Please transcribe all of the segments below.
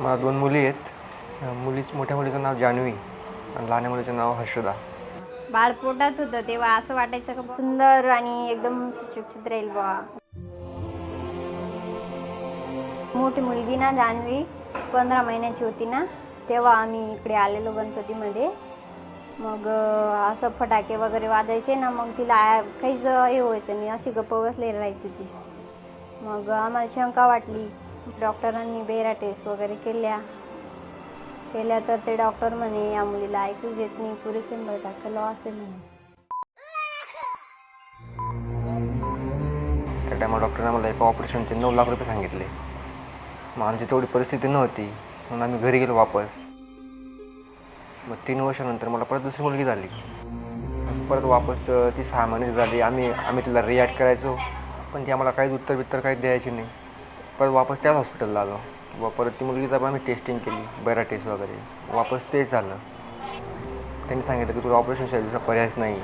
मला दोन मुली आहेत. मुलीच मोठ्या मुलीचं नाव जान्हवी आणि लहान मुलीचं नाव हर्षदा. बाळ पोटात होतं तेव्हा असं वाटायचं का सुंदर आणि एकदम सुशिक्षित राहील बा. मोठी मुलगी ना जान्हवी पंधरा महिन्याची होती ना तेव्हा आम्ही इकडे आलेलो गणपतीमध्ये. मग असं फटाके वगैरे वाजायचे ना मग तिला काहीच हे व्हायचं नाही अशी गप्प बसलेली राहायची ती. मग आम्हाला शंका वाटली डॉक्टरांनी बेरा टेस्ट वगैरे केल्या. केल्या तर ते डॉक्टर म्हणे या मुलीला ऐकूच येत नाही पुरेसे टाकलं लॉस आहे म्हणे. त्या टायमा डॉक्टरने मला एका ऑपरेशनचे नऊ लाख रुपये सांगितले. मग आमची तेवढी परिस्थिती नव्हती. म्हणून आम्ही घरी गेलो वापस. मग तीन वर्षानंतर मला परत दुसरी मुलगी झाली. परत वापस ती सहा महिने झाली. आम्ही आम्ही तिला रिॲक्ट करायचो. पण ती आम्हाला काहीच उत्तर बित्तर काहीच द्यायची नाही. परत वापस त्याच हॉस्पिटलला आलो. व परत ती मुलगीचा पण आम्ही टेस्टिंग केली बॅरा टेस्ट वगैरे वापस तेच झालं. त्यांनी सांगितलं की तुला ऑपरेशन दुसरा पर्यायच नाही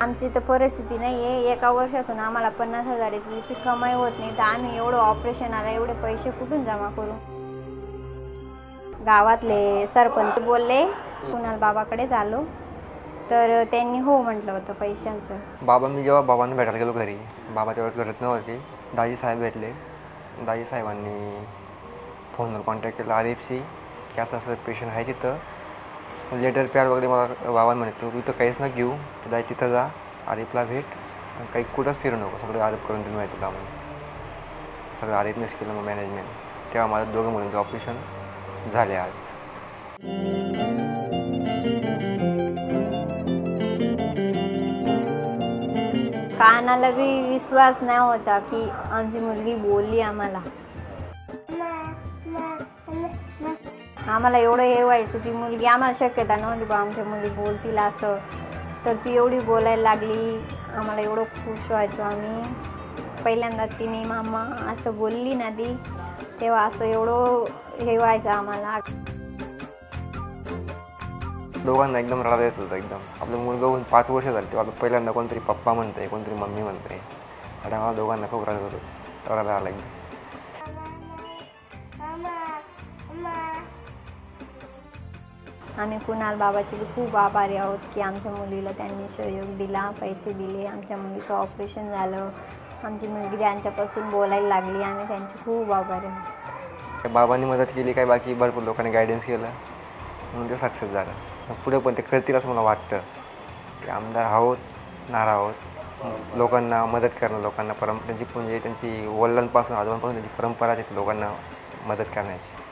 आमची तर परिस्थिती नाही आहे एका वर्षातून आम्हाला पन्नास हजाराची इतकी कमाई होत नाही. तर आम्ही एवढं ऑपरेशनाला एवढे पैसे कुठून जमा करू? गावातले सरपंच बोलले कुणाल बाबाकडे आलो तर त्यांनी हो म्हटलं होतं पैशांचं. बाबा मी जेव्हा बाबांना भेटायला गेलो घरी बाबा तेव्हा घरात नव्हते. दाजी साहेब भेटले. दाजी साहेबांनी फोनवर कॉन्टॅक्ट केला. आर एफ सी की असं असं पेशंट आहे तिथं. लेटर पॅड वगैरे मला बाबा म्हणतो तू इथं काहीच न घेऊ. तर दाई तिथं जा. आरिफला भेट. आणि काही कुठंच फिरू नको. सगळं आरिफ करून दिलं माहिती आम्हाला. सगळं आरिफनेच केलं मग मॅनेजमेंट तेव्हा माझं दोघं मुलींचं ऑपरेशन झाले आज. कानाला बी विश्वास नाही होता की आमची मुलगी बोलली आम्हाला. आम्हाला एवढं हे व्हायचं ती मुलगी आम्हाला शक्यता नव्हती बा आमच्या मुली बोलतील असं. तर ती एवढी बोलायला लागली. आम्हाला एवढं खुश व्हायचो आम्ही. पहिल्यांदा तिने मामा असं बोलली ना ती तेव्हा असं एवढं हे व्हायचं आम्हाला. दोघांना एकदम रडा येत होतं एकदम. आपलं मुलगा होऊन पाच वर्ष झाली तेव्हा पहिल्यांदा कोणतरी पप्पा म्हणतंय कोणतरी मम्मी म्हणतंय. आता मला दोघांना खूप रडत होतो रडायला आला एकदम. आम्ही कुणाल बाबाचे खूप आभारी आहोत की आमच्या मुलीला त्यांनी सहयोग दिला पैसे दिले. आमच्या मुलीचं ऑपरेशन झालं. आमची मुलगी त्यांच्यापासून बोलायला लागली. आम्ही त्यांचे खूप आभारी आहोत. त्या बाबांनी मदत केली काय बाकी भरपूर लोकांनी गायडन्स केलं. म्हणून ते सक्सेस झालं. मग पुढे पण ते करतील असं मला वाटतं. की आमदार आहोत नारा आहोत. लोकांना मदत करणं लोकांना परं त्यांची म्हणजे त्यांची वडिलांपासून आजोबांपासून त्यांची परंपरा आहे लोकांना मदत करण्याची.